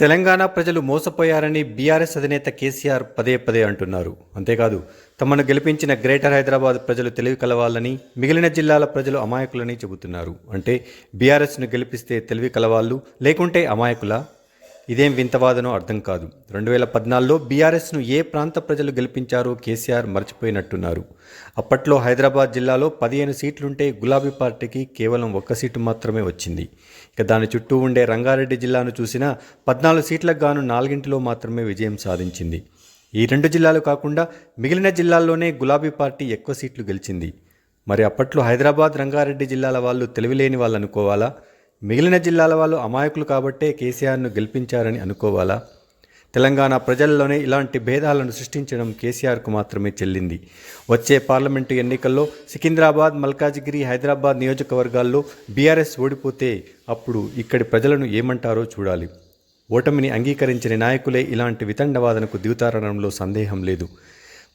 తెలంగాణ ప్రజలు మోసపోయారని బీఆర్ఎస్ అధినేత కేసీఆర్ పదే పదే అంటున్నారు. అంతేకాదు తమను గెలిపించిన గ్రేటర్ హైదరాబాద్ ప్రజలు తెలివి కలవాలని మిగిలిన జిల్లాల ప్రజలు అమాయకులని చెబుతున్నారు. అంటే బీఆర్ఎస్ను గెలిపిస్తే తెలివి కలవాళ్ళు లేకుంటే అమాయకులా? ఇదేం వింతవాదనో అర్థం కాదు. రెండు వేల పద్నాలుగులో బీఆర్ఎస్ను ఏ ప్రాంత ప్రజలు గెలిపించారో కేసీఆర్ మర్చిపోయినట్టున్నారు. అప్పట్లో హైదరాబాద్ జిల్లాలో పదిహేను సీట్లుంటే గులాబీ పార్టీకి కేవలం ఒక్క సీటు మాత్రమే వచ్చింది. ఇక దాని చుట్టూ ఉండే రంగారెడ్డి జిల్లాను చూసినా పద్నాలుగు సీట్లకు గాను నాలుగింటిలో మాత్రమే విజయం సాధించింది. ఈ రెండు జిల్లాలు కాకుండా మిగిలిన జిల్లాల్లోనే గులాబీ పార్టీ ఎక్కువ సీట్లు గెలిచింది. మరి అప్పట్లో హైదరాబాద్ రంగారెడ్డి జిల్లాల వాళ్ళు తెలివిలేని వాళ్ళు అనుకోవాలా మిగిలిన జిల్లాల వాళ్ళు అమాయకులు కాబట్టే కేసీఆర్ను గెలిపించారని అనుకోవాలా? తెలంగాణ ప్రజల్లోనే ఇలాంటి భేదాలను సృష్టించడం కేసీఆర్కు మాత్రమే చెల్లింది. వచ్చే పార్లమెంటు ఎన్నికల్లో సికింద్రాబాద్ మల్కాజిగిరి హైదరాబాద్ నియోజకవర్గాల్లో బీఆర్ఎస్ ఓడిపోతే అప్పుడు ఇక్కడి ప్రజలను ఏమంటారో చూడాలి. ఓటమిని అంగీకరించిన నాయకులే ఇలాంటి వితండవాదనకు దిగుతారనడంలో సందేహం లేదు.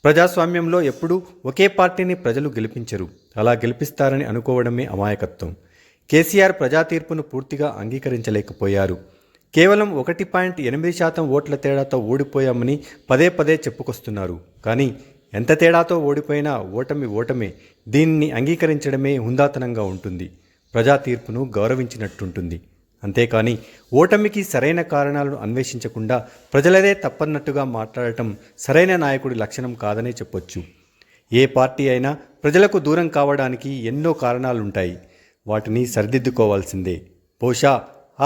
ప్రజాస్వామ్యంలో ఎప్పుడూ ఒకే పార్టీని ప్రజలు గెలిపించరు. అలా గెలిపిస్తారని అనుకోవడమే అమాయకత్వం. కేసీఆర్ ప్రజా తీర్పును పూర్తిగా అంగీకరించలేకపోయారు. కేవలం ఒకటి పాయింట్ ఎనిమిది శాతం ఓట్ల తేడాతో ఓడిపోయామని పదే పదే చెప్పుకొస్తున్నారు. కానీ ఎంత తేడాతో ఓడిపోయినా ఓటమి ఓటమే దీన్ని అంగీకరించడమే హుందాతనంగా ఉంటుంది. ప్రజా తీర్పును గౌరవించినట్టుంటుంది. అంతేకాని ఓటమికి సరైన కారణాలను అన్వేషించకుండా ప్రజలదే తప్పన్నట్టుగా మాట్లాడటం సరైన నాయకుడి లక్షణం కాదనే చెప్పొచ్చు. ఏ పార్టీ అయినా ప్రజలకు దూరం కావడానికి ఎన్నో కారణాలుంటాయి. వాటిని సరిదిద్దుకోవాల్సిందే. బహుశా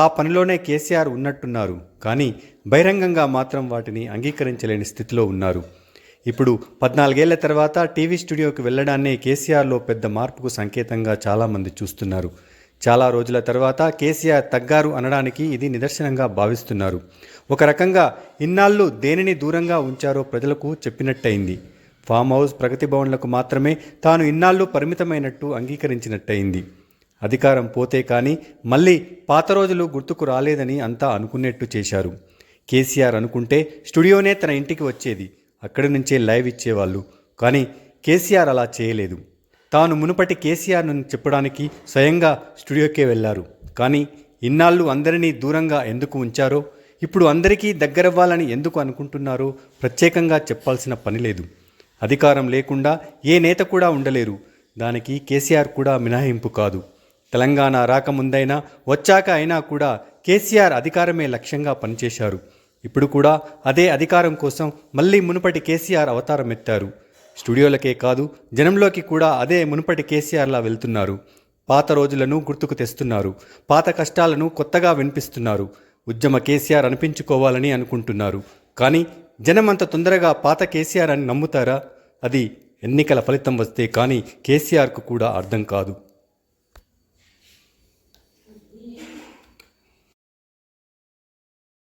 ఆ పనిలోనే కేసీఆర్ ఉన్నట్టున్నారు కానీ బహిరంగంగా మాత్రం వాటిని అంగీకరించలేని స్థితిలో ఉన్నారు. ఇప్పుడు పద్నాలుగేళ్ళ తర్వాత టీవీ స్టూడియోకి వెళ్ళడాన్నే కేసీఆర్లో పెద్ద మార్పుకు సంకేతంగా చాలామంది చూస్తున్నారు. చాలా రోజుల తర్వాత కేసీఆర్ తగ్గారు అనడానికి ఇది నిదర్శనంగా భావిస్తున్నారు. ఒక రకంగా ఇన్నాళ్ళు దేనిని దూరంగా ఉంచారో ప్రజలకు చెప్పినట్టయింది. ఫామ్ హౌస్ ప్రగతి భవన్లకు మాత్రమే తాను ఇన్నాళ్ళు పరిమితమైనట్టు అంగీకరించినట్టయింది. అధికారం పోతే కానీ మళ్ళీ పాత రోజులు గుర్తుకు రాలేదని అంతా అనుకునేట్టు చేశారు. కేసీఆర్ అనుకుంటే స్టూడియోనే తన ఇంటికి వచ్చేది. అక్కడి నుంచే లైవ్ ఇచ్చేవాళ్ళు. కానీ కేసీఆర్ అలా చేయలేదు. తాను మునుపటి కేసీఆర్ను చెప్పడానికి స్వయంగా స్టూడియోకే వెళ్ళారు కానీ ఇన్నాళ్ళు అందరినీ దూరంగా ఎందుకు ఉంచారో ఇప్పుడు అందరికీ దగ్గరవ్వాలని ఎందుకు అనుకుంటున్నారో ప్రత్యేకంగా చెప్పాల్సిన పని లేదు. అధికారం లేకుండా ఏ నేత కూడా ఉండలేరు. దానికి కేసీఆర్ కూడా మినహాయింపు కాదు. తెలంగాణ రాకముందైనా వచ్చాక అయినా కూడా కేసీఆర్ అధికారమే లక్ష్యంగా పనిచేశారు. ఇప్పుడు కూడా అదే అధికారం కోసం మళ్ళీ మునుపటి కేసీఆర్ అవతారం ఎత్తారు స్టూడియోలకే కాదు జనంలోకి కూడా అదే మునుపటి కేసీఆర్లా వెళ్తున్నారు. పాత రోజులను గుర్తుకు తెస్తున్నారు. పాత కష్టాలను కొత్తగా వినిపిస్తున్నారు. ఉద్యమ కేసీఆర్ అనిపించుకోవాలని అనుకుంటున్నారు. కానీ జనం అంత తొందరగా పాత కేసీఆర్ అని నమ్ముతారా? అది ఎన్నికల ఫలితం వస్తే కానీ కేసీఆర్కు కూడా అర్థం కాదు.